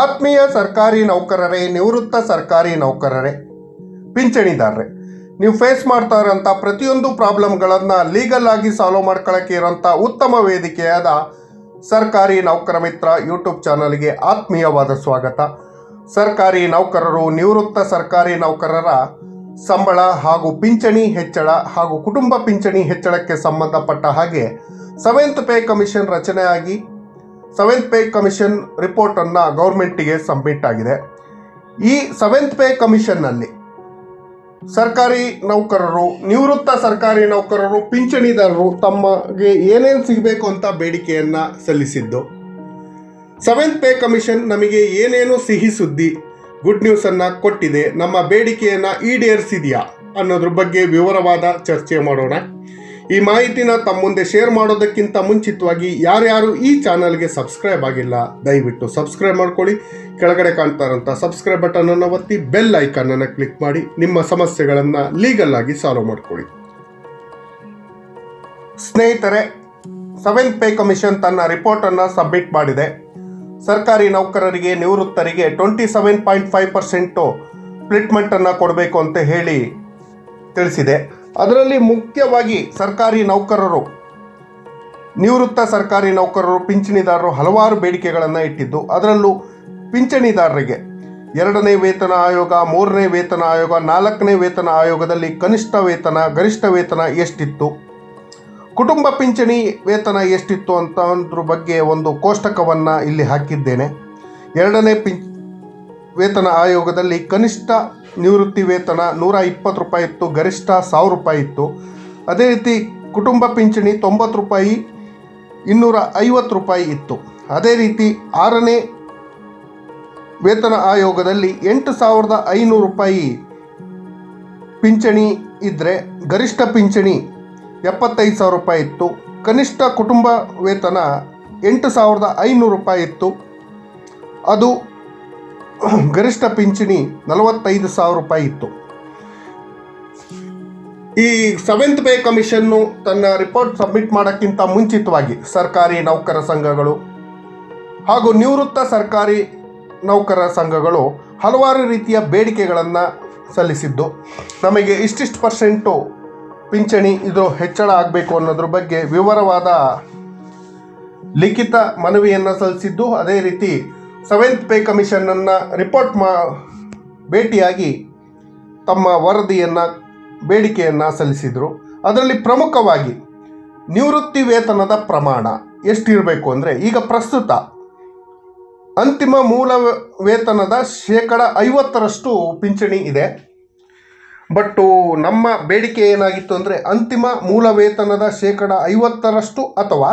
ಆತ್ಮೀಯ ಸರ್ಕಾರಿ ನೌಕರರೇ, ನಿವೃತ್ತ ಸರ್ಕಾರಿ ನೌಕರರೇ, ಪಿಂಚಣಿದಾರರೇ, ನೀವು ಫೇಸ್ ಮಾಡ್ತಾ ಇರೋಂಥ ಪ್ರತಿಯೊಂದು ಪ್ರಾಬ್ಲಮ್ಗಳನ್ನು ಲೀಗಲ್ ಆಗಿ ಸಾಲ್ವ್ ಮಾಡ್ಕೊಳ್ಳೋಕ್ಕೆ ಇರೋಂಥ ಉತ್ತಮ ವೇದಿಕೆಯಾದ ಸರ್ಕಾರಿ ನೌಕರ ಮಿತ್ರ ಯೂಟ್ಯೂಬ್ ಚಾನಲ್ಗೆ ಆತ್ಮೀಯವಾದ ಸ್ವಾಗತ. ಸರ್ಕಾರಿ ನೌಕರರು, ನಿವೃತ್ತ ಸರ್ಕಾರಿ ನೌಕರರ ಸಂಬಳ ಹಾಗೂ ಪಿಂಚಣಿ ಹೆಚ್ಚಳ ಹಾಗೂ ಕುಟುಂಬ ಪಿಂಚಣಿ ಹೆಚ್ಚಳಕ್ಕೆ ಸಂಬಂಧಪಟ್ಟ ಹಾಗೆ ಸೆವೆಂತ್ ಪೇ ಕಮಿಷನ್ ರಚನೆಯಾಗಿ ಸೆವೆಂತ್ ಪೇ ಕಮಿಷನ್ ರಿಪೋರ್ಟನ್ನು ಗೌರ್ಮೆಂಟಿಗೆ ಸಬ್ಮಿಟ್ ಆಗಿದೆ. ಈ ಸೆವೆಂತ್ ಪೇ ಕಮಿಷನ್ನಲ್ಲಿ ಸರ್ಕಾರಿ ನೌಕರರು, ನಿವೃತ್ತ ಸರ್ಕಾರಿ ನೌಕರರು, ಪಿಂಚಣಿದಾರರು ತಮಗೆ ಏನೇನು ಸಿಗಬೇಕು ಅಂತ ಬೇಡಿಕೆಯನ್ನು ಸಲ್ಲಿಸಿದ್ದು. ಸೆವೆಂತ್ ಪೇ ಕಮಿಷನ್ ನಮಗೆ ಏನೇನು ಸಿಹಿ ಸುದ್ದಿ ಗುಡ್ ನ್ಯೂಸನ್ನು ಕೊಟ್ಟಿದೆ, ನಮ್ಮ ಬೇಡಿಕೆಯನ್ನು ಈಡೇರಿಸಿದೆಯಾ ಅನ್ನೋದ್ರ ಬಗ್ಗೆ ವಿವರವಾದ ಚರ್ಚೆ ಮಾಡೋಣ. ಈ ಮಾಹಿತಿನ ತಮ್ಮ ಮುಂದೆ ಶೇರ್ ಮಾಡೋದಕ್ಕಿಂತ ಮುಂಚಿತವಾಗಿ ಯಾರ್ಯಾರು ಈ ಚಾನಲ್ಗೆ ಸಬ್ಸ್ಕ್ರೈಬ್ ಆಗಿಲ್ಲ, ದಯವಿಟ್ಟು ಸಬ್ಸ್ಕ್ರೈಬ್ ಮಾಡ್ಕೊಳ್ಳಿ. ಕೆಳಗಡೆ ಕಾಣ್ತಾ ಇರೋಂಥ ಸಬ್ಸ್ಕ್ರೈಬ್ ಬಟನ್ ಅನ್ನು ಒತ್ತಿ ಬೆಲ್ ಐಕಾನ್ ಅನ್ನು ಕ್ಲಿಕ್ ಮಾಡಿ, ನಿಮ್ಮ ಸಮಸ್ಯೆಗಳನ್ನು ಲೀಗಲ್ ಆಗಿ ಸಾಲ್ವ್ ಮಾಡ್ಕೊಳ್ಳಿ. ಸ್ನೇಹಿತರೆ ಸೆವೆನ್ ಪೇ ಕಮಿಷನ್ ತನ್ನ ರಿಪೋರ್ಟನ್ನು ಸಬ್ಮಿಟ್ ಮಾಡಿದೆ. ಸರ್ಕಾರಿ ನೌಕರರಿಗೆ, ನಿವೃತ್ತರಿಗೆ twenty seven point five percent ಟ್ರೀಟ್ಮೆಂಟನ್ನು ಕೊಡಬೇಕು ಅಂತ ಹೇಳಿ ತಿಳಿಸಿದೆ. ಅದರಲ್ಲಿ ಮುಖ್ಯವಾಗಿ ಸರ್ಕಾರಿ ನೌಕರರು, ನಿವೃತ್ತ ಸರ್ಕಾರಿ ನೌಕರರು, ಪಿಂಚಣಿದಾರರು ಹಲವಾರು ಬೇಡಿಕೆಗಳನ್ನು ಇಟ್ಟಿದ್ದು, ಅದರಲ್ಲೂ ಪಿಂಚಣಿದಾರರಿಗೆ ಎರಡನೇ ವೇತನ ಆಯೋಗ, ಮೂರನೇ ವೇತನ ಆಯೋಗ, ನಾಲ್ಕನೇ ವೇತನ ಆಯೋಗದಲ್ಲಿ ಕನಿಷ್ಠ ವೇತನ, ಗರಿಷ್ಠ ವೇತನ ಎಷ್ಟಿತ್ತು? ಕುಟುಂಬ ಪಿಂಚಣಿ ವೇತನ ಎಷ್ಟಿತ್ತು ಅಂತ ಒಂದ್ರ ಬಗ್ಗೆ ಒಂದು ಕೋಷ್ಟಕವನ್ನು ಇಲ್ಲಿ ಹಾಕಿದ್ದೇನೆ. ಎರಡನೇ ಪಿಂ, ವೇತನ ಆಯೋಗದಲ್ಲಿ ಕನಿಷ್ಠ ನಿವೃತ್ತಿ ವೇತನ ನೂರ ಇಪ್ಪತ್ತು ರೂಪಾಯಿ ಇತ್ತು, ಗರಿಷ್ಠ ಸಾವಿರ ರೂಪಾಯಿ ಇತ್ತು. ಅದೇ ರೀತಿ ಕುಟುಂಬ ಪಿಂಚಣಿ ತೊಂಬತ್ತು ರೂಪಾಯಿ, ಇನ್ನೂರ ಐವತ್ತು ರೂಪಾಯಿ ಇತ್ತು. ಅದೇ ರೀತಿ ಆರನೇ ವೇತನ ಆಯೋಗದಲ್ಲಿ ಎಂಟು ಸಾವಿರದ ಐನೂರು ರೂಪಾಯಿ ಪಿಂಚಣಿ ಇದ್ದರೆ ಗರಿಷ್ಠ ಪಿಂಚಣಿ ಎಪ್ಪತ್ತೈದು ಸಾವಿರ ರೂಪಾಯಿ ಇತ್ತು. ಕನಿಷ್ಠ ಕುಟುಂಬ ವೇತನ ಎಂಟು ಸಾವಿರದ ಐನೂರು ರೂಪಾಯಿ ಇತ್ತು. ಅದು ಗರಿಷ್ಠ ಪಿಂಚಣಿ ನಲವತ್ತೈದು ಸಾವಿರ ರೂಪಾಯಿ ಇತ್ತು. ಈ ಸೆವೆಂತ್ ಪೇ ಕಮಿಷನ್ನು ತನ್ನ ರಿಪೋರ್ಟ್ ಸಬ್ಮಿಟ್ ಮಾಡೋಕ್ಕಿಂತ ಮುಂಚಿತವಾಗಿ ಸರ್ಕಾರಿ ನೌಕರ ಸಂಘಗಳು ಹಾಗೂ ನಿವೃತ್ತ ಸರ್ಕಾರಿ ನೌಕರ ಸಂಘಗಳು ಹಲವಾರು ರೀತಿಯ ಬೇಡಿಕೆಗಳನ್ನು ಸಲ್ಲಿಸಿದ್ದು. ನಮಗೆ ಇಷ್ಟಿಷ್ಟು ಪರ್ಸೆಂಟು ಪಿಂಚಣಿ ಇದು ಹೆಚ್ಚಳ ಆಗಬೇಕು ಅನ್ನೋದ್ರ ಬಗ್ಗೆ ವಿವರವಾದ ಲಿಖಿತ ಮನವಿಯನ್ನು ಸಲ್ಲಿಸಿದ್ದು. ಅದೇ ರೀತಿ ಸೆವೆಂತ್ ಪೇ ಕಮಿಷನನ್ನು ರಿಪೋರ್ಟ್ ಮಾ, ಭೇಟಿಯಾಗಿ ತಮ್ಮ ವರದಿಯನ್ನು, ಬೇಡಿಕೆಯನ್ನು ಸಲ್ಲಿಸಿದರು. ಅದರಲ್ಲಿ ಪ್ರಮುಖವಾಗಿ ನಿವೃತ್ತಿ ವೇತನದ ಪ್ರಮಾಣ ಎಷ್ಟಿರಬೇಕು ಅಂದರೆ, ಈಗ ಪ್ರಸ್ತುತ ಅಂತಿಮ ಮೂಲ ವೇತನದ ಶೇಕಡ ಐವತ್ತರಷ್ಟು ಪಿಂಚಣಿ ಇದೆ. ಬಟ್ಟು ನಮ್ಮ ಬೇಡಿಕೆ ಏನಾಗಿತ್ತು ಅಂದರೆ, ಅಂತಿಮ ಮೂಲ ವೇತನದ ಶೇಕಡ ಐವತ್ತರಷ್ಟು ಅಥವಾ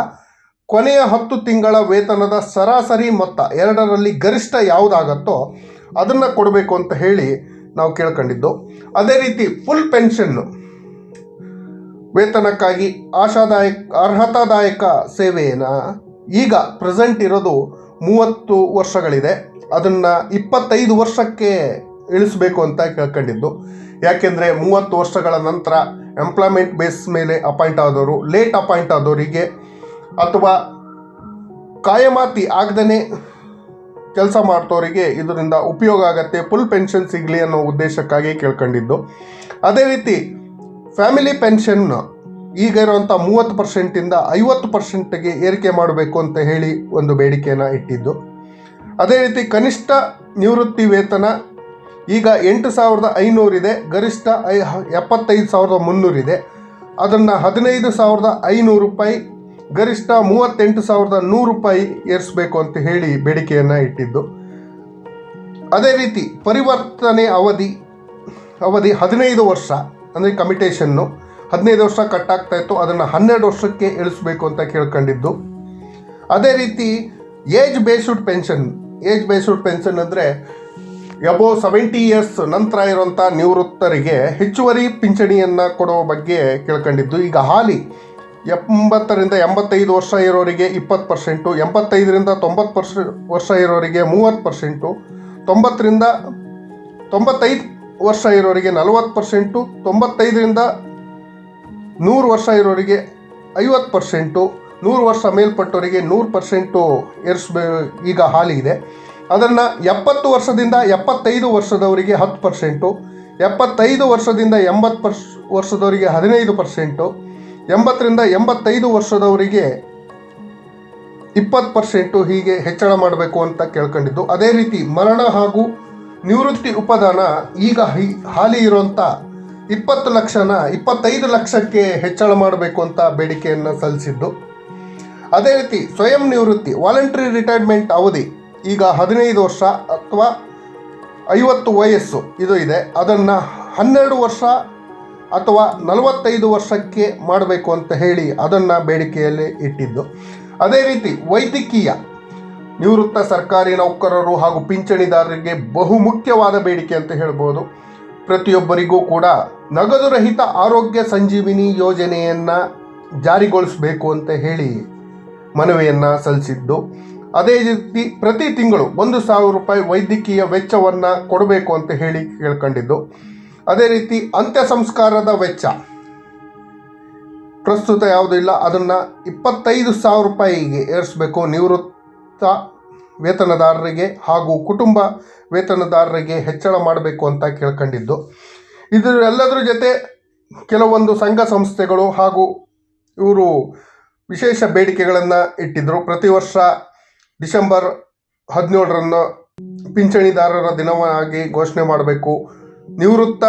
ಕೊನೆಯ ಹತ್ತು ತಿಂಗಳ ವೇತನದ ಸರಾಸರಿ ಮೊತ್ತ ಎರಡರಲ್ಲಿ ಗರಿಷ್ಠ ಯಾವುದಾಗತ್ತೋ ಅದನ್ನು ಕೊಡಬೇಕು ಅಂತ ಹೇಳಿ ನಾವು ಕೇಳ್ಕೊಂಡಿದ್ದು. ಅದೇ ರೀತಿ ಫುಲ್ ಪೆನ್ಷನ್ನು ವೇತನಕ್ಕಾಗಿ ಆಶಾದಾಯಕ, ಅರ್ಹತಾದಾಯಕ ಸೇವೆಯನ್ನು ಈಗ ಪ್ರೆಸೆಂಟ್ ಇರೋದು ಮೂವತ್ತು ವರ್ಷಗಳಿದೆ. ಅದನ್ನು ಇಪ್ಪತ್ತೈದು ವರ್ಷಕ್ಕೆ ಇಳಿಸಬೇಕು ಅಂತ ಕೇಳ್ಕೊಂಡಿದ್ದು. ಯಾಕೆಂದರೆ ಮೂವತ್ತು ವರ್ಷಗಳ ನಂತರ ಎಂಪ್ಲಾಯ್ಮೆಂಟ್ ಬೇಸ್ ಮೇಲೆ ಅಪಾಯಿಂಟ್ ಆದವರು ಲೇಟ್ ಅಪಾಯಿಂಟ್ ಆದವರಿಗೆ ಅಥವಾ ಕಾಯಮಾತಿ ಆಗದೇ ಕೆಲಸ ಮಾಡ್ತೋರಿಗೆ ಇದರಿಂದ ಉಪಯೋಗ ಆಗತ್ತೆ ಫುಲ್ ಪೆನ್ಷನ್ ಸಿಗಲಿ ಅನ್ನೋ ಉದ್ದೇಶಕ್ಕಾಗಿ ಕೇಳ್ಕೊಂಡಿದ್ದು. ಅದೇ ರೀತಿ ಫ್ಯಾಮಿಲಿ ಪೆನ್ಷನ್ ಈಗ ಇರುವಂಥ ಮೂವತ್ತು ಪರ್ಸೆಂಟಿಂದ ಐವತ್ತು ಪರ್ಸೆಂಟ್ಗೆ ಏರಿಕೆ ಮಾಡಬೇಕು ಅಂತ ಹೇಳಿ ಒಂದು ಬೇಡಿಕೆಯನ್ನು ಇಟ್ಟಿದ್ದು. ಅದೇ ರೀತಿ ಕನಿಷ್ಠ ನಿವೃತ್ತಿ ವೇತನ ಈಗ ಎಂಟು ಸಾವಿರದ ಐನೂರಿದೆ ಗರಿಷ್ಠ ಐ ಎಪ್ಪತ್ತೈದು ಸಾವಿರದ ಮುನ್ನೂರಿದೆ ಅದನ್ನು ಹದಿನೈದು ಸಾವಿರದ ಐನೂರು ರೂಪಾಯಿ ಗರಿಷ್ಠ ಮೂವತ್ತೆಂಟು ಸಾವಿರದ ನೂರು ರೂಪಾಯಿ ಏರಿಸಬೇಕು ಅಂತ ಹೇಳಿ ಬೇಡಿಕೆಯನ್ನು ಇಟ್ಟಿದ್ದು. ಅದೇ ರೀತಿ ಪರಿವರ್ತನೆ ಅವಧಿ ಅವಧಿ ಹದಿನೈದು ವರ್ಷ, ಅಂದರೆ ಕಮಿಟೇಷನ್ನು ಹದಿನೈದು ವರ್ಷ ಕಟ್ಟಾಗ್ತಾ ಇತ್ತು, ಅದನ್ನು ಹನ್ನೆರಡು ವರ್ಷಕ್ಕೆ ಇಳಿಸಬೇಕು ಅಂತ ಕೇಳ್ಕೊಂಡಿದ್ದು. ಅದೇ ರೀತಿ age based pension age based pension ಅಂದರೆ ಎಬೋ ಸೆವೆಂಟಿ ಇಯರ್ಸ್ ನಂತರ ಇರುವಂಥ ನಿವೃತ್ತರಿಗೆ ಹೆಚ್ಚುವರಿ ಪಿಂಚಣಿಯನ್ನು ಕೊಡೋ ಬಗ್ಗೆ ಕೇಳ್ಕೊಂಡಿದ್ದು. ಈಗ ಹಾಲಿ ಎಂಬತ್ತರಿಂದ ಎಂಬತ್ತೈದು ವರ್ಷ ಇರೋರಿಗೆ ಇಪ್ಪತ್ತು ಪರ್ಸೆಂಟು, ಎಂಬತ್ತೈದರಿಂದ ತೊಂಬತ್ತು ಪರ್ಸೆ ವರ್ಷ ಇರೋರಿಗೆ ಮೂವತ್ತು ಪರ್ಸೆಂಟು, ತೊಂಬತ್ತರಿಂದ, ತೊಂಬತ್ತೈದು ವರ್ಷ ಇರೋರಿಗೆ ನಲವತ್ತು ಪರ್ಸೆಂಟು, ತೊಂಬತ್ತೈದರಿಂದ ನೂರು ವರ್ಷ ಇರೋರಿಗೆ ಐವತ್ತು ಪರ್ಸೆಂಟು, ನೂರು ವರ್ಷ ಮೇಲ್ಪಟ್ಟವರಿಗೆ ನೂರು ಪರ್ಸೆಂಟು ಏರಿಸ್ಬೇ ಈಗ ಹಾಲಿ ಅದನ್ನು ಎಪ್ಪತ್ತು ವರ್ಷದಿಂದ ಎಪ್ಪತ್ತೈದು ವರ್ಷದವರಿಗೆ ಹತ್ತು ಪರ್ಸೆಂಟು, ಎಪ್ಪತ್ತೈದು ವರ್ಷದಿಂದ ಎಂಬತ್ತು ಪರ್ಸ್, ವರ್ಷದವರಿಗೆ ಹದಿನೈದು ಪರ್ಸೆಂಟು ಎಂಬತ್ತರಿಂದ ಎಂಬತ್ತೈದು ವರ್ಷದವರಿಗೆ ಇಪ್ಪತ್ತು ಪರ್ಸೆಂಟು ಹೀಗೆ ಹೆಚ್ಚಳ ಮಾಡಬೇಕು ಅಂತ ಕೇಳ್ಕೊಂಡಿದ್ದು. ಅದೇ ರೀತಿ ಮರಣ ಹಾಗೂ ನಿವೃತ್ತಿ ಉಪದಾನ ಈಗ ಹಿ- ಹಾಲಿ ಇರುವಂಥ ಇಪ್ಪತ್ತು ಲಕ್ಷನ ಇಪ್ಪತ್ತೈದು ಲಕ್ಷಕ್ಕೆ ಹೆಚ್ಚಳ ಮಾಡಬೇಕು ಅಂತ ಬೇಡಿಕೆಯನ್ನು ಸಲ್ಲಿಸಿದ್ದು. ಅದೇ ರೀತಿ ಸ್ವಯಂ ನಿವೃತ್ತಿ, ವಾಲಂಟ್ರಿ ರಿಟೈರ್ಮೆಂಟ್ ಅವಧಿ ಈಗ ಹದಿನೈದು ವರ್ಷ ಅಥವಾ ಐವತ್ತು ವಯಸ್ಸು ಇದು ಇದೆ. ಅದನ್ನು ಹನ್ನೆರಡು ವರ್ಷ ಅಥವಾ ನಲವತ್ತೈದು ವರ್ಷಕ್ಕೆ ಮಾಡಬೇಕು ಅಂತ ಹೇಳಿ ಅದನ್ನು ಬೇಡಿಕೆಯಲ್ಲಿ ಇಟ್ಟಿದ್ದು. ಅದೇ ರೀತಿ ವೈದ್ಯಕೀಯ, ನಿವೃತ್ತ ಸರ್ಕಾರಿ ನೌಕರರು ಹಾಗೂ ಪಿಂಚಣಿದಾರರಿಗೆ ಬಹುಮುಖ್ಯವಾದ ಬೇಡಿಕೆ ಅಂತ ಹೇಳ್ಬೋದು. ಪ್ರತಿಯೊಬ್ಬರಿಗೂ ಕೂಡ ನಗದು ರಹಿತ ಆರೋಗ್ಯ ಸಂಜೀವಿನಿ ಯೋಜನೆಯನ್ನು ಜಾರಿಗೊಳಿಸಬೇಕು ಅಂತ ಹೇಳಿ ಮನವಿಯನ್ನು ಸಲ್ಲಿಸಿದ್ದು. ಅದೇ ರೀತಿ ಪ್ರತಿ ತಿಂಗಳು ಒಂದು ಸಾವಿರ ರೂಪಾಯಿ ವೈದ್ಯಕೀಯ ವೆಚ್ಚವನ್ನು ಕೊಡಬೇಕು ಅಂತ ಹೇಳಿ ಕೇಳ್ಕೊಂಡಿದ್ದು. ಅದೇ ರೀತಿ ಅಂತ್ಯ ಸಂಸ್ಕಾರದ ವೆಚ್ಚ. ಪ್ರಸ್ತುತ ಯಾವುದೂ ಇಲ್ಲ, ಅದನ್ನು ಇಪ್ಪತ್ತೈದು ಸಾವಿರ ರೂಪಾಯಿಗೆ ಏರಿಸಬೇಕು. ನಿವೃತ್ತ ವೇತನದಾರರಿಗೆ ಹಾಗೂ ಕುಟುಂಬ ವೇತನದಾರರಿಗೆ ಹೆಚ್ಚಳ ಮಾಡಬೇಕು ಅಂತ ಕೇಳ್ಕೊಂಡಿದ್ದು. ಇದರೆಲ್ಲದರ ಜೊತೆ ಕೆಲವೊಂದು ಸಂಘ ಸಂಸ್ಥೆಗಳು ಹಾಗೂ ಇವರು ವಿಶೇಷ ಬೇಡಿಕೆಗಳನ್ನು ಇಟ್ಟಿದ್ದರು ಪ್ರತಿ ವರ್ಷ ಡಿಸೆಂಬರ್ ಹದಿನೇಳರನ್ನು ಪಿಂಚಣಿದಾರರ ದಿನವಾಗಿ ಘೋಷಣೆ ಮಾಡಬೇಕು. ನಿವೃತ್ತ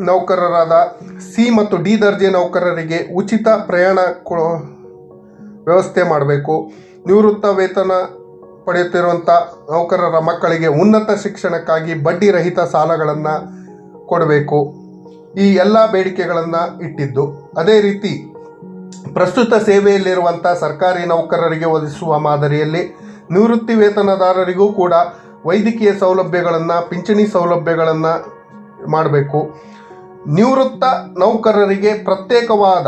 ನೌಕರರಾದ ಸಿ ಮತ್ತು ಡಿ ದರ್ಜೆ ನೌಕರರಿಗೆ ಉಚಿತ ಪ್ರಯಾಣ ಕೊಡೋ ವ್ಯವಸ್ಥೆ ಮಾಡಬೇಕು. ನಿವೃತ್ತ ವೇತನ ಪಡೆಯುತ್ತಿರುವಂಥ ನೌಕರರ ಮಕ್ಕಳಿಗೆ ಉನ್ನತ ಶಿಕ್ಷಣಕ್ಕಾಗಿ ಬಡ್ಡಿ ರಹಿತ ಸಾಲಗಳನ್ನು ಕೊಡಬೇಕು. ಈ ಎಲ್ಲ ಬೇಡಿಕೆಗಳನ್ನು ಇಟ್ಟಿದ್ದು. ಅದೇ ರೀತಿ ಪ್ರಸ್ತುತ ಸೇವೆಯಲ್ಲಿರುವಂಥ ಸರ್ಕಾರಿ ನೌಕರರಿಗೆ ಒದಗಿಸುವ ಮಾದರಿಯಲ್ಲಿ ನಿವೃತ್ತಿ ವೇತನದಾರರಿಗೂ ಕೂಡ ವೈದ್ಯಕೀಯ ಸೌಲಭ್ಯಗಳನ್ನು, ಪಿಂಚಣಿ ಸೌಲಭ್ಯಗಳನ್ನು ಮಾಡಬೇಕು. ನಿವೃತ್ತ ನೌಕರರಿಗೆ ಪ್ರತ್ಯೇಕವಾದ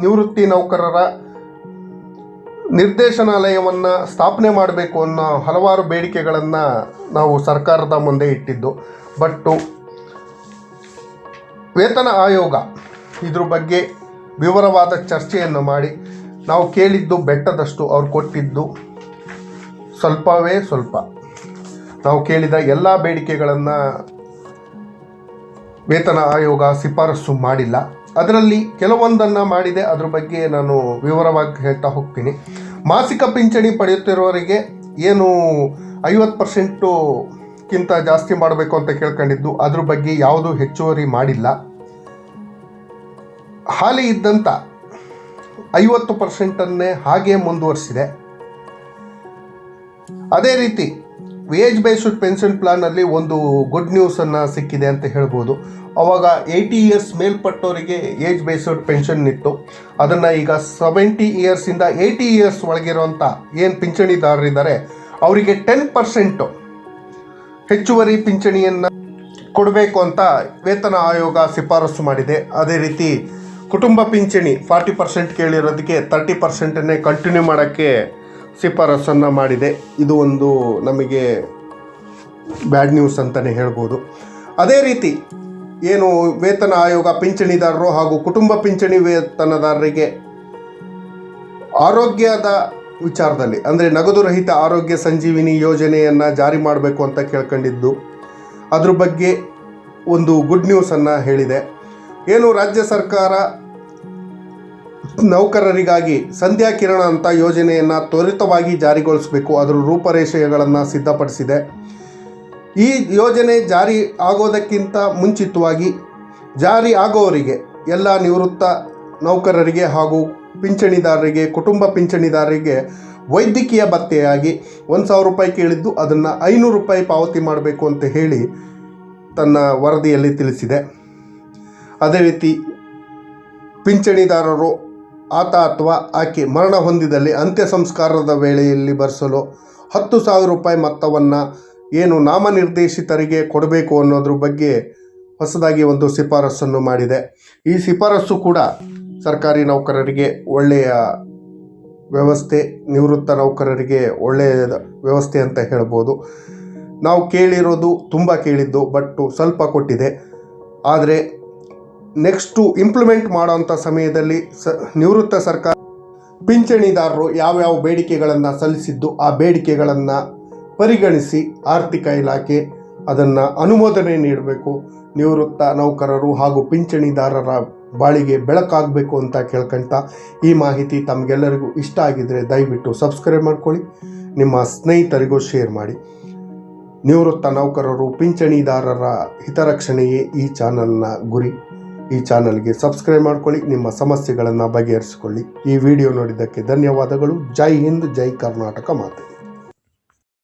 ನಿವೃತ್ತಿ ನೌಕರರ ನಿರ್ದೇಶನಾಲಯವನ್ನು ಸ್ಥಾಪನೆ ಮಾಡಬೇಕು ಅನ್ನೋ ಹಲವಾರು ಬೇಡಿಕೆಗಳನ್ನು ನಾವು ಸರ್ಕಾರದ ಮುಂದೆ ಇಟ್ಟಿದ್ದು. ಬಟ್ಟು ವೇತನ ಆಯೋಗ ಇದ್ರ ಬಗ್ಗೆ ವಿವರವಾದ ಚರ್ಚೆಯನ್ನು ಮಾಡಿ. ನಾವು ಕೇಳಿದ್ದು ಬೆಟ್ಟದಷ್ಟು ಅವ್ರು ಕೊಟ್ಟಿದ್ದು ಸ್ವಲ್ಪವೇ ಸ್ವಲ್ಪ. ನಾವು ಕೇಳಿದ ಎಲ್ಲ ಬೇಡಿಕೆಗಳನ್ನು ವೇತನ ಆಯೋಗ ಶಿಫಾರಸು ಮಾಡಿಲ್ಲ. ಅದರಲ್ಲಿ ಕೆಲವೊಂದನ್ನು ಮಾಡಿದೆ. ಅದ್ರ ಬಗ್ಗೆ ನಾನು ವಿವರವಾಗಿ ಹೇಳ್ತಾ ಹೋಗ್ತೀನಿ. ಮಾಸಿಕ ಪಿಂಚಣಿ ಪಡೆಯುತ್ತಿರುವವರಿಗೆ ಏನು ಐವತ್ತು ಪರ್ಸೆಂಟುಕ್ಕಿಂತ ಜಾಸ್ತಿ ಮಾಡಬೇಕು ಅಂತ ಕೇಳ್ಕೊಂಡಿದ್ದು, ಅದ್ರ ಬಗ್ಗೆ ಯಾವುದೂ ಹೆಚ್ಚುವರಿ ಮಾಡಿಲ್ಲ. ಹಾಲಿ ಇದ್ದಂಥ ಐವತ್ತು ಪರ್ಸೆಂಟನ್ನೇ ಹಾಗೆ ಮುಂದುವರಿಸಿದೆ. ಅದೇ ರೀತಿ ಏಜ್ ಬೇಸ್ಡ್ ಪೆನ್ಷನ್ ಪ್ಲಾನಲ್ಲಿ ಒಂದು ಗುಡ್ ನ್ಯೂಸನ್ನು ಸಿಕ್ಕಿದೆ ಅಂತ ಹೇಳ್ಬೋದು. ಅವಾಗ ಏಯ್ಟಿ ಇಯರ್ಸ್ ಮೇಲ್ಪಟ್ಟವರಿಗೆ ಏಜ್ ಬೇಸ್ಡ್ ಪೆನ್ಷನ್ ಇತ್ತು. ಅದನ್ನು ಈಗ ಸೆವೆಂಟಿ ಇಯರ್ಸಿಂದ ಏಯ್ಟಿ ಇಯರ್ಸ್ ಒಳಗಿರುವಂಥ ಏನು ಪಿಂಚಣಿದಾರರಿದ್ದಾರೆ, ಅವರಿಗೆ ಟೆನ್ ಪರ್ಸೆಂಟು ಹೆಚ್ಚುವರಿ ಪಿಂಚಣಿಯನ್ನು ಕೊಡಬೇಕು ಅಂತ ವೇತನ ಆಯೋಗ ಶಿಫಾರಸು ಮಾಡಿದೆ. ಅದೇ ರೀತಿ ಕುಟುಂಬ ಪಿಂಚಣಿ ಫಾರ್ಟಿ ಪರ್ಸೆಂಟ್ ಕೇಳಿರೋದಕ್ಕೆ ತರ್ಟಿ ಪರ್ಸೆಂಟನ್ನೇ ಕಂಟಿನ್ಯೂ ಮಾಡೋಕ್ಕೆ ಶಿಫಾರಸನ್ನು ಮಾಡಿದೆ. ಇದು ಒಂದು ನಮಗೆ ಬ್ಯಾಡ್ ನ್ಯೂಸ್ ಅಂತಲೇ ಹೇಳ್ಬೋದು. ಅದೇ ರೀತಿ ಏನು ವೇತನ ಆಯೋಗ ಪಿಂಚಣಿದಾರರು ಹಾಗೂ ಕುಟುಂಬ ಪಿಂಚಣಿ ವೇತನದಾರರಿಗೆ ಆರೋಗ್ಯದ ವಿಚಾರದಲ್ಲಿ, ಅಂದರೆ ನಗದು ರಹಿತ ಆರೋಗ್ಯ ಸಂಜೀವಿನಿ ಯೋಜನೆಯನ್ನು ಜಾರಿ ಮಾಡಬೇಕು ಅಂತ ಕೇಳ್ಕೊಂಡಿದ್ದು, ಅದ್ರ ಬಗ್ಗೆ ಒಂದು ಗುಡ್ ನ್ಯೂಸನ್ನು ಹೇಳಿದೆ. ಏನು ರಾಜ್ಯ ಸರ್ಕಾರ ನೌಕರರಿಗಾಗಿ ಸಂಧ್ಯಾ ಕಿರಣ ಅಂತ ಯೋಜನೆಯನ್ನು ತ್ವರಿತವಾಗಿ ಜಾರಿಗೊಳಿಸಬೇಕು. ಅದರ ರೂಪರೇಷೆಗಳನ್ನು ಸಿದ್ಧಪಡಿಸಿದೆ. ಈ ಯೋಜನೆ ಜಾರಿ ಆಗೋದಕ್ಕಿಂತ ಮುಂಚಿತವಾಗಿ ಜಾರಿ ಆಗೋವರಿಗೆ ಎಲ್ಲ ನಿವೃತ್ತ ನೌಕರರಿಗೆ ಹಾಗೂ ಪಿಂಚಣಿದಾರರಿಗೆ, ಕುಟುಂಬ ಪಿಂಚಣಿದಾರರಿಗೆ ವೈದ್ಯಕೀಯ ಭತ್ತೆಯಾಗಿ ಒಂದು ಸಾವಿರ ರೂಪಾಯಿ ಕೇಳಿದ್ದು ಅದನ್ನು ಐನೂರು ರೂಪಾಯಿ ಪಾವತಿ ಮಾಡಬೇಕು ಅಂತ ಹೇಳಿ ತನ್ನ ವರದಿಯಲ್ಲಿ ತಿಳಿಸಿದೆ. ಅದೇ ರೀತಿ ಪಿಂಚಣಿದಾರರು ಆತ ಅಥವಾ ಆಕೆ ಮರಣ ಹೊಂದಿದಲ್ಲಿ ಅಂತ್ಯ ಸಂಸ್ಕಾರದ ವೇಳೆಯಲ್ಲಿ ಬರೆಸಲು ಹತ್ತು ಸಾವಿರ ರೂಪಾಯಿ ಮೊತ್ತವನ್ನು ಏನು ನಾಮನಿರ್ದೇಶಿತರಿಗೆ ಕೊಡಬೇಕು ಅನ್ನೋದ್ರ ಬಗ್ಗೆ ಹೊಸದಾಗಿ ಒಂದು ಶಿಫಾರಸ್ಸನ್ನು ಮಾಡಿದೆ. ಈ ಶಿಫಾರಸು ಕೂಡ ಸರ್ಕಾರಿ ನೌಕರರಿಗೆ ಒಳ್ಳೆಯ ವ್ಯವಸ್ಥೆ, ನಿವೃತ್ತ ನೌಕರರಿಗೆ ಒಳ್ಳೆಯ ವ್ಯವಸ್ಥೆ ಅಂತ ಹೇಳ್ಬೋದು. ನಾವು ಕೇಳಿರೋದು ತುಂಬ ಕೇಳಿದ್ದು, ಬಟ್ಟು ಸ್ವಲ್ಪ ಕೊಟ್ಟಿದೆ. ಆದರೆ ನೆಕ್ಸ್ಟು ಇಂಪ್ಲಿಮೆಂಟ್ ಮಾಡೋಂಥ ಸಮಯದಲ್ಲಿ ಸ, ನಿವೃತ್ತ ಸರ್ಕಾರ ಪಿಂಚಣಿದಾರರು ಯಾವ್ಯಾವ ಬೇಡಿಕೆಗಳನ್ನು ಸಲ್ಲಿಸಿದ್ದು ಆ ಬೇಡಿಕೆಗಳನ್ನು ಪರಿಗಣಿಸಿ ಆರ್ಥಿಕ ಇಲಾಖೆ ಅದನ್ನು ಅನುಮೋದನೆ ನೀಡಬೇಕು. ನಿವೃತ್ತ ನೌಕರರು ಹಾಗೂ ಪಿಂಚಣಿದಾರರ ಬಾಳಿಗೆ ಬೆಳಕಾಗಬೇಕು ಅಂತ ಕೇಳ್ಕೊಂತ ಈ ಮಾಹಿತಿ ತಮಗೆಲ್ಲರಿಗೂ ಇಷ್ಟ ಆಗಿದ್ರೆ ದಯವಿಟ್ಟು ಸಬ್ಸ್ಕ್ರೈಬ್ ಮಾಡ್ಕೊಳ್ಳಿ, ನಿಮ್ಮ ಸ್ನೇಹಿತರಿಗೂ ಶೇರ್ ಮಾಡಿ. ನಿವೃತ್ತ ನೌಕರರು, ಪಿಂಚಣಿದಾರರ ಹಿತರಕ್ಷಣೆಯೇ ಈ ಚಾನಲ್ನ ಗುರಿ. ಈ ಚಾನಲ್ಗೆ ಸಬ್ಸ್ಕ್ರೈಬ್ ಮಾಡ್ಕೊಳ್ಳಿ, ನಿಮ್ಮ ಸಮಸ್ಯೆಗಳನ್ನು ಬಗೆಹರಿಸಿಕೊಳ್ಳಿ. ಈ ವಿಡಿಯೋ ನೋಡಿದ್ದಕ್ಕೆ ಧನ್ಯವಾದಗಳು. ಜೈ ಹಿಂದ್, ಜೈ ಕರ್ನಾಟಕ ಮಾತೆ.